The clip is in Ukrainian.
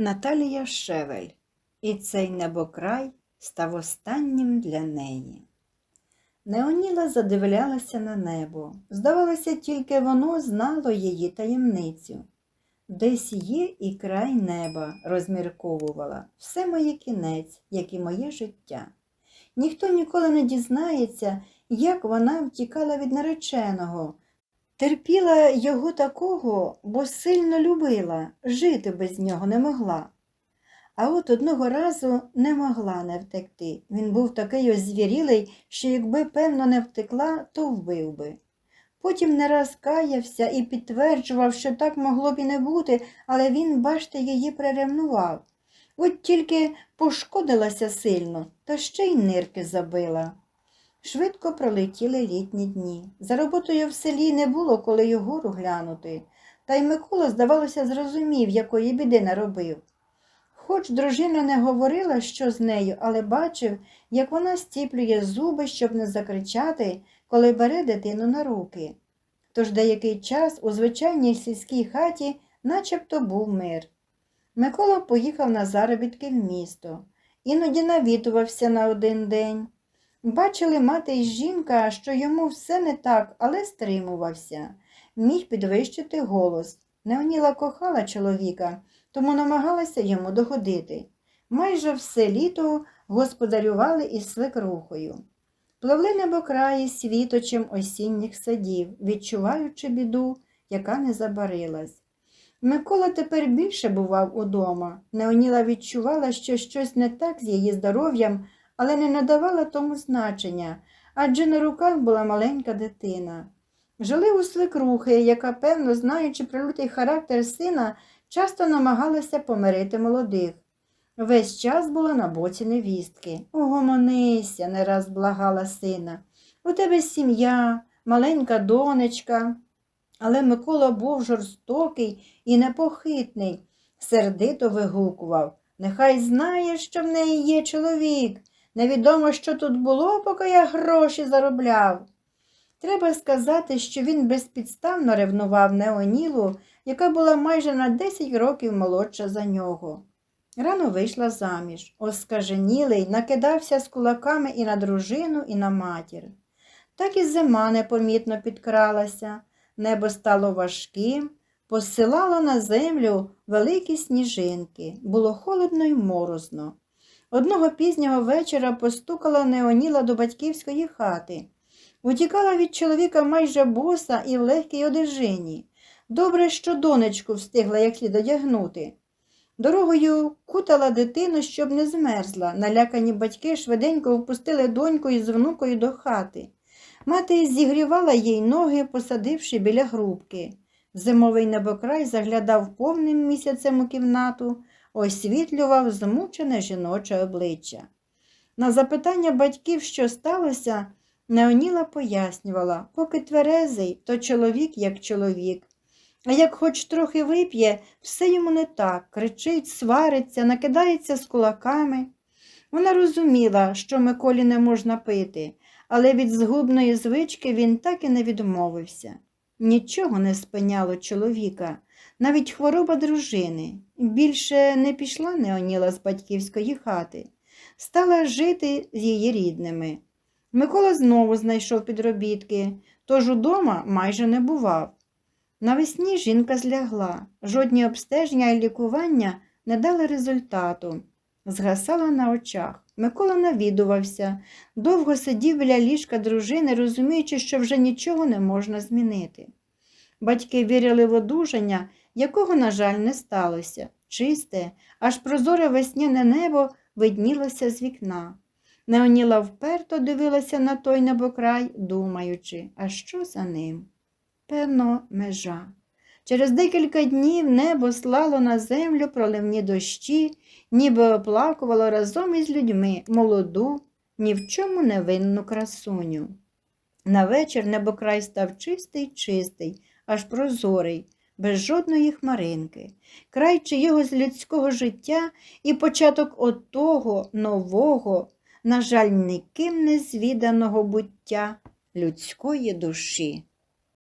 Наталія Шевель. І цей небокрай став останнім для неї. Неоніла задивлялася на небо. Здавалося, тільки воно знало її таємницю. Десь є і край неба, розмірковувала, все моє кінець, як і моє життя. Ніхто ніколи не дізнається, як вона втікала від нареченого, терпіла його такого, бо сильно любила, жити без нього не могла. А от одного разу не могла не втекти. Він був такий озвірілий, що якби, певно, не втекла, то вбив би. Потім не раз каявся і підтверджував, що так могло б і не бути, але він, бачте, її приревнував. От тільки пошкодилася сильно, та ще й нирки забила. Швидко пролетіли літні дні. За роботою в селі не було коли й гору глянути, та й Микола, здавалося, зрозумів, якої біди наробив. Хоч дружина не говорила, що з нею, але бачив, як вона стіплює зуби, щоб не закричати, коли бере дитину на руки. Тож деякий час у звичайній сільській хаті начебто був мир. Микола поїхав на заробітки в місто, іноді навідувався на один день. Бачили мати й жінка, що йому все не так, але стримувався, міг підвищити голос. Неоніла кохала чоловіка, тому намагалася йому догодити. Майже все літо господарювали із свекрухою. Пливли небокраї світочем осінніх садів, відчуваючи біду, яка не забарилась. Микола тепер більше бував удома. Неоніла відчувала, що щось не так з її здоров'ям, але не надавала тому значення, адже на руках була маленька дитина. Жили у свекрухи, яка, певно, знаючи прилютий характер сина, часто намагалася помирити молодих. Весь час була на боці невістки. Угомонися, не раз благала сина. У тебе сім'я, маленька донечка. Але Микола був жорстокий і непохитний, сердито вигукував. Нехай знає, що в неї є чоловік. Невідомо, що тут було, поки я гроші заробляв. Треба сказати, що він безпідставно ревнував Неонілу, яка була майже на 10 років молодша за нього. Рано вийшла заміж, оскаженілий, накидався з кулаками і на дружину, і на матір. Так і зима непомітно підкралася, небо стало важким, посилало на землю великі сніжинки, було холодно й морозно. Одного пізнього вечора постукала Неоніла до батьківської хати. Утікала від чоловіка майже боса і в легкій одежині. Добре, що донечку встигла як слід одягнути. Дорогою кутала дитину, щоб не змерзла. Налякані батьки швиденько впустили доньку із внукою до хати. Мати зігрівала їй ноги, посадивши біля грубки. Зимовий небокрай заглядав повним місяцем у кімнату, освітлював змучене жіноче обличчя. На запитання батьків, що сталося, Неоніла пояснювала, поки тверезий, то чоловік як чоловік. А як хоч трохи вип'є, все йому не так, кричить, свариться, накидається з кулаками. Вона розуміла, що Миколі не можна пити, але від згубної звички він так і не відмовився. Нічого не спиняло чоловіка, навіть хвороба дружини. Більше не пішла Неоніла з батьківської хати, стала жити з її рідними. Микола знову знайшов підробітки, тож удома майже не бував. Навесні жінка злягла, жодні обстеження і лікування не дали результату. Згасала на очах. Микола навідувався, довго сидів біля ліжка дружини, розуміючи, що вже нічого не можна змінити. Батьки вірили в одужання, якого, на жаль, не сталося. Чисте, аж прозоре весняне небо виднілося з вікна. Неоніла вперто дивилася на той небокрай, думаючи, а що за ним? Певно, межа. Через декілька днів небо слало на землю проливні дощі, ніби оплакувало разом із людьми молоду, ні в чому невинну красуню. На вечір небокрай став чистий, чистий, аж прозорий, без жодної хмаринки, край чиєгось людського життя і початок отого нового, на жаль, ніким не звіданого буття людської душі.